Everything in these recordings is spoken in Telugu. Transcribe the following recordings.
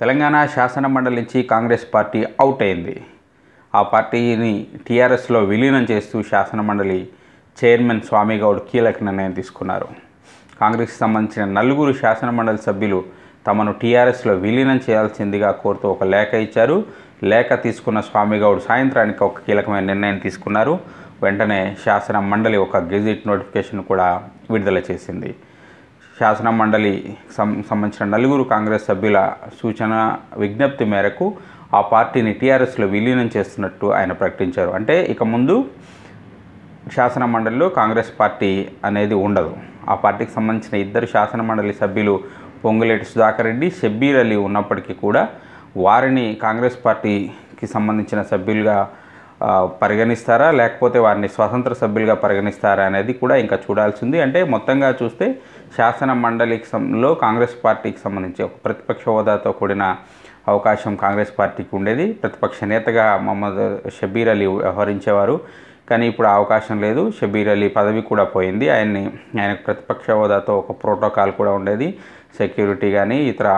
తెలంగాణ శాసన మండలి నుంచి కాంగ్రెస్ పార్టీ అవుట్ అయింది. ఆ పార్టీని టీఆర్ఎస్లో విలీనం చేస్తూ శాసన మండలి చైర్మన్ స్వామిగౌడ్ కీలక నిర్ణయం తీసుకున్నారు. కాంగ్రెస్కి సంబంధించిన నలుగురు శాసన మండలి సభ్యులు తమను టీఆర్ఎస్లో విలీనం చేయాల్సిందిగా కోరుతూ ఒక లేఖ ఇచ్చారు. లేఖ తీసుకున్న స్వామిగౌడ్ సాయంత్రానికి ఒక కీలకమైన నిర్ణయం తీసుకున్నారు. వెంటనే శాసన మండలి ఒక గెజిట్ నోటిఫికేషన్ కూడా విడుదల చేసింది. శాసన మండలి సం సంబంధించిన నలుగురు కాంగ్రెస్ సభ్యుల సూచన విజ్ఞప్తి మేరకు ఆ పార్టీని టీఆర్ఎస్లో విలీనం చేస్తున్నట్టు ఆయన ప్రకటించారు. అంటే ఇక ముందు శాసన మండలిలో కాంగ్రెస్ పార్టీ అనేది ఉండదు. ఆ పార్టీకి సంబంధించిన ఇద్దరు శాసన మండలి సభ్యులు పొంగులేటి సుధాకర్ రెడ్డి షబ్బీర్ అలీ ఉన్నప్పటికీ కూడా వారిని కాంగ్రెస్ పార్టీకి సంబంధించిన సభ్యులుగా పరిగణిస్తారా? లేకపోతే వారిని స్వతంత్ర సభ్యులుగా పరిగణిస్తారా అనేది కూడా ఇంకా చూడాల్సింది అంటే మొత్తంగా చూస్తే శాసన మండలికి సంలో కాంగ్రెస్ పార్టీకి సంబంధించి ఒక ప్రతిపక్ష హోదాతో కూడిన అవకాశం కాంగ్రెస్ పార్టీకి ఉండేది. ప్రతిపక్ష నేతగా మహమ్మద్ షబీర్ అలీ వ్యవహరించేవారు. కానీ ఇప్పుడు అవకాశం లేదు. షబీర్ అలీ పదవి కూడా పోయింది. ఆయన్ని ఆయనకు ప్రతిపక్ష హోదాతో ఒక ప్రోటోకాల్ కూడా ఉండేది. సెక్యూరిటీ కానీ ఇతర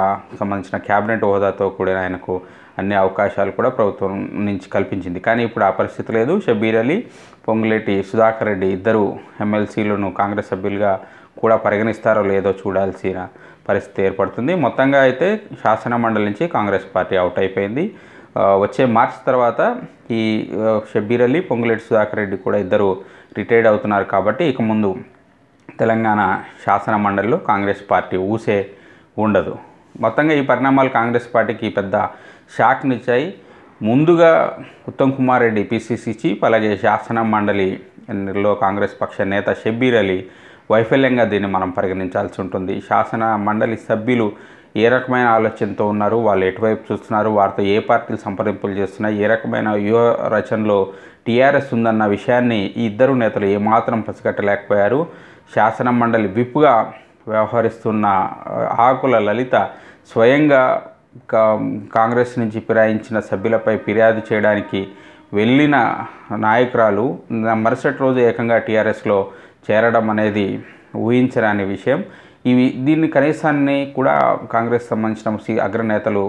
సంబంధించిన క్యాబినెట్ హోదాతో కూడా ఆయనకు అన్ని అవకాశాలు కూడా ప్రభుత్వం నుంచి కల్పించింది. కానీ ఇప్పుడు ఆ పరిస్థితి లేదు. షబీర్ అలీ పొంగులేటి సుధాకర్ రెడ్డి ఇద్దరు ఎమ్మెల్సీలను కాంగ్రెస్ సభ్యులుగా కూడా పరిగణిస్తారో లేదో చూడాల్సిన పరిస్థితి ఏర్పడుతుంది. మొత్తంగా అయితే శాసన మండలి నుంచి కాంగ్రెస్ పార్టీ అవుట్ అయిపోయింది. వచ్చే మార్చ్ తర్వాత ఈ షబ్బీర్ అలీ పొంగులేటి సుధాకర్ రెడ్డి కూడా ఇద్దరు రిటైర్డ్ అవుతున్నారు కాబట్టి ఇక ముందు తెలంగాణ శాసన మండలిలో కాంగ్రెస్ పార్టీ ఊసే ఉండదు. మొత్తంగా ఈ పరిణామాలు కాంగ్రెస్ పార్టీకి పెద్ద షాక్నిచ్చాయి ముందుగా ఉత్తమ్ కుమార్ రెడ్డి పిసిసి చీఫ్ అలాగే శాసన మండలిలో కాంగ్రెస్ పక్ష నేత షబ్బీర్ అలీ వైఫల్యంగా దీన్ని మనం పరిగణించాల్సి ఉంటుంది. శాసన మండలి సభ్యులు ఏ రకమైన ఆలోచనతో ఉన్నారు? వాళ్ళు ఎటువైపు చూస్తున్నారు? వారితో ఏ పార్టీలు సంప్రదింపులు చేస్తున్నాయి? ఏ రకమైన వ్యూహ రచనలో టీఆర్ఎస్ ఉందన్న విషయాన్ని ఈ ఇద్దరు నేతలు ఏమాత్రం పసిగట్టలేకపోయారు. శాసన మండలి విప్గా వ్యవహరిస్తున్న ఆకుల లలిత స్వయంగా కా- కాంగ్రెస్ నుంచి ఫిరాయించిన సభ్యులపై ఫిర్యాదు చేయడానికి వెళ్ళిన నాయకురాలు మరుసటి రోజు ఏకంగా టీఆర్ఎస్లో చేరడం అనేది ఊహించరాని విషయం. ఇవి దీన్ని కనీసాన్ని కూడా కాంగ్రెస్ సంబంధించిన అగ్రనేతలు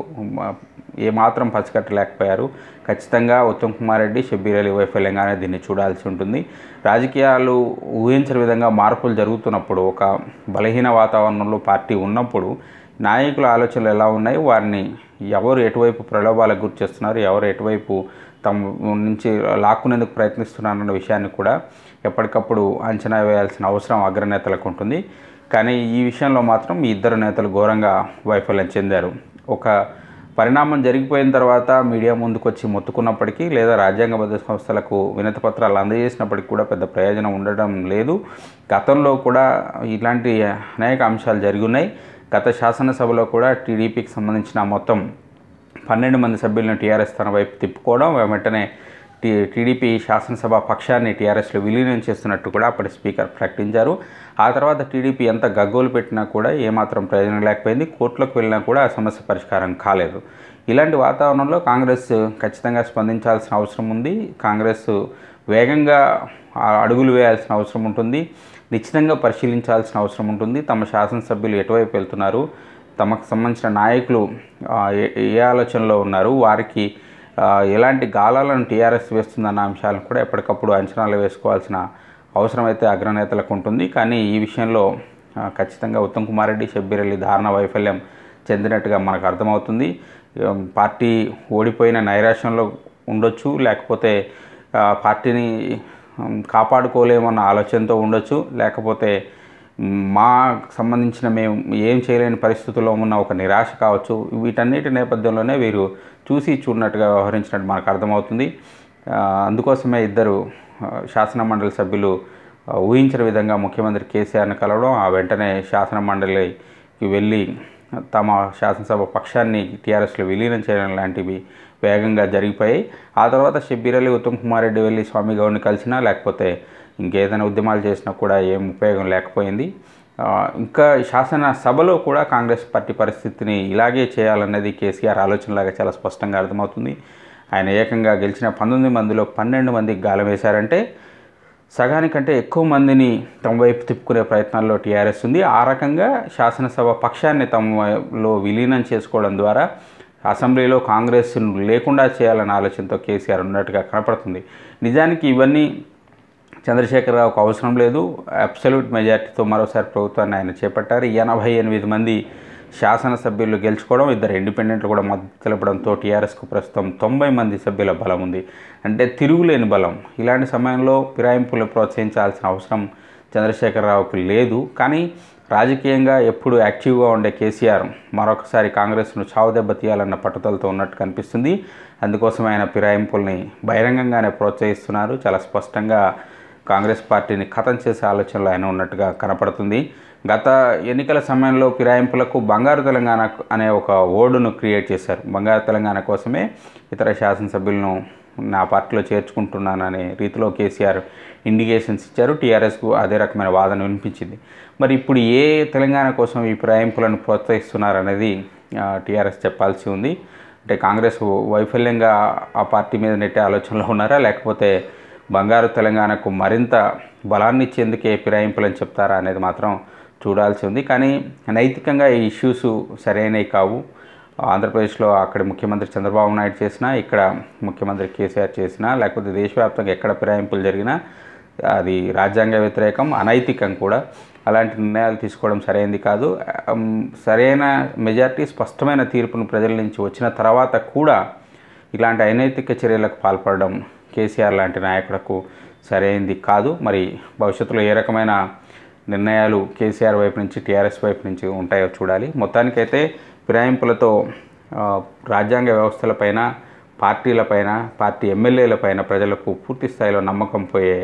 ఏమాత్రం పసిగట్టలేకపోయారు. ఖచ్చితంగా ఉత్తమ్ కుమార్ రెడ్డి షబ్బీర్ అలీ వైఫల్యంగానే దీన్ని చూడాల్సి ఉంటుంది. రాజకీయాలు ఊహించని విధంగా మార్పులు జరుగుతున్నప్పుడు ఒక బలహీన వాతావరణంలో పార్టీ ఉన్నప్పుడు నాయకుల ఆలోచనలు ఎలా ఉన్నాయి? వారిని ఎవరు ఎటువైపు ప్రలోభాలకు గురి చేస్తున్నారు? ఎవరు ఎటువైపు తమ నుంచి లాక్కునేందుకు ప్రయత్నిస్తున్నారన్న విషయాన్ని కూడా ఎప్పటికప్పుడు అంచనా వేయాల్సిన అవసరం అగ్రనేతలకు ఉంటుంది. కానీ ఈ విషయంలో మాత్రం ఈ ఇద్దరు నేతలు ఘోరంగా వైఫల్యం చెందారు. ఒక పరిణామం జరిగిపోయిన తర్వాత మీడియా ముందుకొచ్చి మొత్తుకున్నప్పటికీ లేదా రాజ్యాంగబద్ధ సంస్థలకు వినతి పత్రాలు అందజేసినప్పటికీ కూడా పెద్ద ప్రయోజనం ఉండడం లేదు. గతంలో కూడా ఇలాంటి అనేక అంశాలు జరిగి ఉన్నాయి. గత శాసనసభలో కూడా టీడీపీకి సంబంధించిన మొత్తం పన్నెండు మంది సభ్యులను టీఆర్ఎస్ తన వైపు తిప్పుకోవడం వెంటనే టీ టీడీపీ శాసనసభ పక్షాన్ని టీఆర్ఎస్లో విలీనం చేస్తున్నట్టు కూడా అప్పటి స్పీకర్ ప్రకటించారు. ఆ తర్వాత టీడీపీ ఎంత గగ్గోలు పెట్టినా కూడా ఏమాత్రం ప్రయోజనం లేకపోయింది. కోర్టులకు వెళ్ళినా కూడా ఆ సమస్య పరిష్కారం కాలేదు. ఇలాంటి వాతావరణంలో కాంగ్రెస్ ఖచ్చితంగా స్పందించాల్సిన అవసరం ఉంది. కాంగ్రెస్ వేగంగా అడుగులు వేయాల్సిన అవసరం ఉంటుంది. నిశ్చితంగా పరిశీలించాల్సిన అవసరం ఉంటుంది. తమ శాసనసభ్యులు ఎటువైపు వెళ్తున్నారు? తమకు సంబంధించిన నాయకులు ఏ- ఏ ఆలోచనలో ఉన్నారు? వారికి ఎలాంటి గాలాలను టీఆర్ఎస్ వేస్తుందన్న అంశాలను కూడా ఎప్పటికప్పుడు అంచనాలు వేసుకోవాల్సిన అవసరం అయితే అగ్రనేతలకు ఉంటుంది. కానీ ఈ విషయంలో ఖచ్చితంగా ఉత్తమ్ కుమార్ రెడ్డి షబ్బీర్ అలీ దారుణ వైఫల్యం చెందినట్టుగా మనకు అర్థమవుతుంది. పార్టీ ఓడిపోయిన నైరాశ్యంలో ఉండొచ్చు లేకపోతే పార్టీని కాపాడుకోలేమన్న ఆలోచనతో ఉండొచ్చు లేకపోతే మా సంబంధించిన మేము ఏం చేయలేని పరిస్థితుల్లో ఉన్న ఒక నిరాశ కావచ్చు. వీటన్నిటి నేపథ్యంలోనే వీరు చూసి చూడనట్టుగా వ్యవహరించినట్టు మనకు అర్థమవుతుంది. అందుకోసమే ఇద్దరు శాసన మండలి సభ్యులు ఊహించిన విధంగా ముఖ్యమంత్రి కేసీఆర్ని కలవడం ఆ వెంటనే శాసన మండలికి వెళ్ళి తమ శాసనసభ పక్షాన్ని టీఆర్ఎస్లో విలీనం చేయడం లాంటివి వేగంగా జరిగిపోయాయి ఆ తర్వాత షబ్బీర్ అలీ ఉత్తమ్ కుమార్ రెడ్డి వెళ్ళి స్వామి గౌడ్ని కలిసినా లేకపోతే ఇంకేదైనా ఉద్యమాలు చేసినా కూడా ఏం ఉపయోగం లేకపోయింది. ఇంకా శాసన సభలో కూడా కాంగ్రెస్ పార్టీ పరిస్థితిని ఇలాగే చేయాలన్నది కేసీఆర్ ఆలోచనలాగా చాలా స్పష్టంగా అర్థమవుతుంది. ఆయన ఏకంగా గెలిచిన పంతొమ్మిది మందిలో పన్నెండు మందికి గాలం వేశారంటే సగానికంటే ఎక్కువ మందిని తమ వైపు తిప్పుకునే ప్రయత్నాల్లో టీఆర్ఎస్ ఉంది. ఆ రకంగా శాసనసభ పక్షాన్ని తమలో విలీనం చేసుకోవడం ద్వారా అసెంబ్లీలో కాంగ్రెస్ లేకుండా చేయాలన్న ఆలోచనతో కేసీఆర్ ఉన్నట్టుగా కనపడుతుంది. నిజానికి ఇవన్నీ చంద్రశేఖరరావుకు అవసరం లేదు. అబ్సల్యూట్ మెజార్టీతో మరోసారి ప్రభుత్వాన్ని ఆయన చేపట్టారు. ఎనభై ఎనిమిది మంది శాసనసభ్యులు గెలుచుకోవడం ఇద్దరు ఇండిపెండెంట్లు కూడా మద్దతు తెలపడంతో టీఆర్ఎస్కు ప్రస్తుతం తొంభై మంది సభ్యుల బలం ఉంది. అంటే తిరుగులేని బలం. ఇలాంటి సమయంలో ఫిరాయింపులు ప్రోత్సహించాల్సిన అవసరం చంద్రశేఖరరావుకు లేదు. కానీ రాజకీయంగా ఎప్పుడు యాక్టివ్గా ఉండే కేసీఆర్ మరొకసారి కాంగ్రెస్ను చావుదెబ్బ తీయాలన్న పట్టుదలతో ఉన్నట్టు కనిపిస్తుంది. అందుకోసం ఆయన ఫిరాయింపుల్ని బహిరంగంగానే ప్రోత్సహిస్తున్నారు. చాలా స్పష్టంగా కాంగ్రెస్ పార్టీని ఖతం చేసే ఆలోచనలో ఆయన ఉన్నట్టుగా కనపడుతుంది. గత ఎన్నికల సమయంలో ఫిరాయింపులకు బంగారు తెలంగాణ అనే ఒక ఓర్డును క్రియేట్ చేశారు. బంగారు తెలంగాణ కోసమే ఇతర శాసనసభ్యులను నా పార్టీలో చేర్చుకుంటున్నాననే రీతిలో కేసీఆర్ ఇండికేషన్స్ ఇచ్చారు. టీఆర్ఎస్కు అదే రకమైన వాదన వినిపించింది. మరి ఇప్పుడు ఏ తెలంగాణ కోసం ఈ ఫిరాయింపులను ప్రోత్సహిస్తున్నారనేది టీఆర్ఎస్ చెప్పాల్సి ఉంది. అంటే కాంగ్రెస్ వైఫల్యంగా ఆ పార్టీ మీద నెట్టే ఆలోచనలో ఉన్నారా? లేకపోతే బంగారు తెలంగాణకు మరింత బలాన్ని ఇచ్చేందుకే ఫిరాయింపులని చెప్తారా అనేది మాత్రం చూడాల్సి ఉంది. కానీ నైతికంగా ఈ ఇష్యూస్ సరైనవి కావు. ఆంధ్రప్రదేశ్లో అక్కడ ముఖ్యమంత్రి చంద్రబాబు నాయుడు చేసినా ఇక్కడ ముఖ్యమంత్రి కేసీఆర్ చేసినా లేకపోతే దేశవ్యాప్తంగా ఎక్కడ ఫిరాయింపులు జరిగినా అది రాజ్యాంగ వ్యతిరేకం అనైతికం కూడా. అలాంటి నిర్ణయాలు తీసుకోవడం సరైనది కాదు. సరైన మెజారిటీ స్పష్టమైన తీర్పును ప్రజల నుంచి వచ్చిన తర్వాత కూడా ఇలాంటి అనైతిక చర్యలకు పాల్పడడం కేసీఆర్ లాంటి నాయకులకు సరైనది కాదు. మరి భవిష్యత్తులో ఏ రకమైన నిర్ణయాలు కేసీఆర్ వైపు నుంచి టీఆర్ఎస్ వైపు నుంచి ఉంటాయో చూడాలి. మొత్తానికైతే ఫిరాయింపులతో రాజ్యాంగ వ్యవస్థలపైన పార్టీలపైన పార్టీ ఎమ్మెల్యేలపైన ప్రజలకు పూర్తి స్థాయిలో నమ్మకం పోయే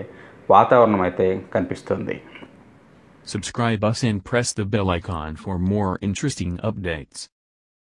వాతావరణం అయితే కనిపిస్తుంది Subscribe us and press the bell icon for more interesting updates.